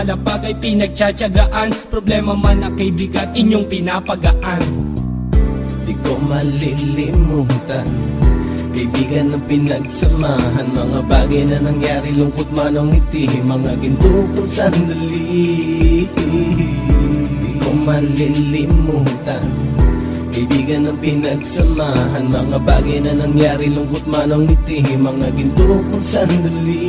nakalapag ay pinagtsatsagaan. Problema man na kay bigat inyong pinapagaan. Di ko malilimutan. Kaibigan ng pinagsamahan. Mga bagay na nangyari Lungkot man ang ngiti. Mga ginto kong sandali. Di ko malilimutan. Kaibigan ng pinagsamahan. Mga bagay na nangyari Lungkot man ang ngiti. Mga ginto kong sandali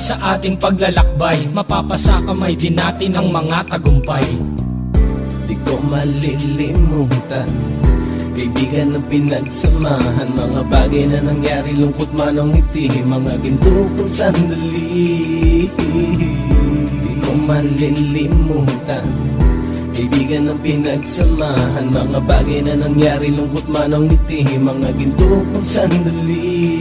sa ating paglalakbay. Mapapasa kamay din natin ang mga tagumpay. Di ko malilimutan Kaibigan ng pinagsamahan. Mga bagay na nangyari Lungkot man ang ngiti Mga ginto kong sandali. Di ko malilimutan Kaibigan ng pinagsamahan. Mga bagay na nangyari Lungkot man ang ngiti Mga ginto kong sandali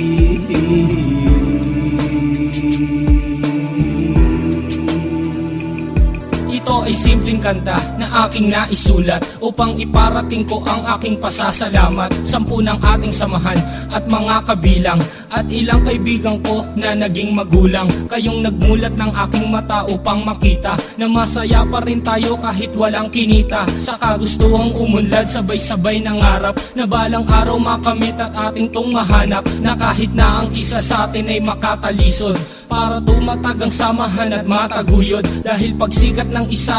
ay simpleng kanta na aking naisulat Upang iparating ko ang aking pasasalamat. Sampu ng ating samahan at mga kabilang At ilang kaibigan ko na naging magulang. Kayong nagmulat ng aking mata upang makita Na masaya pa rin tayo kahit walang kinita. Sa kagustuhang umunlad sabay-sabay nangarap Na balang araw makamit at ating tong mahanap Na kahit na ang isa sa atin ay makatalisod. Para tumatag ang samahan at mataguyod Dahil pagsikat ng isa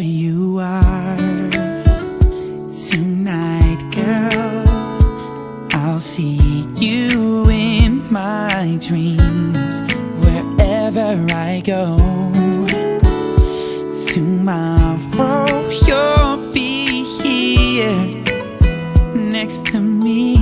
you are tonight, girl. I'll see you in my dreams wherever I go. Tomorrow you'll be here next to me.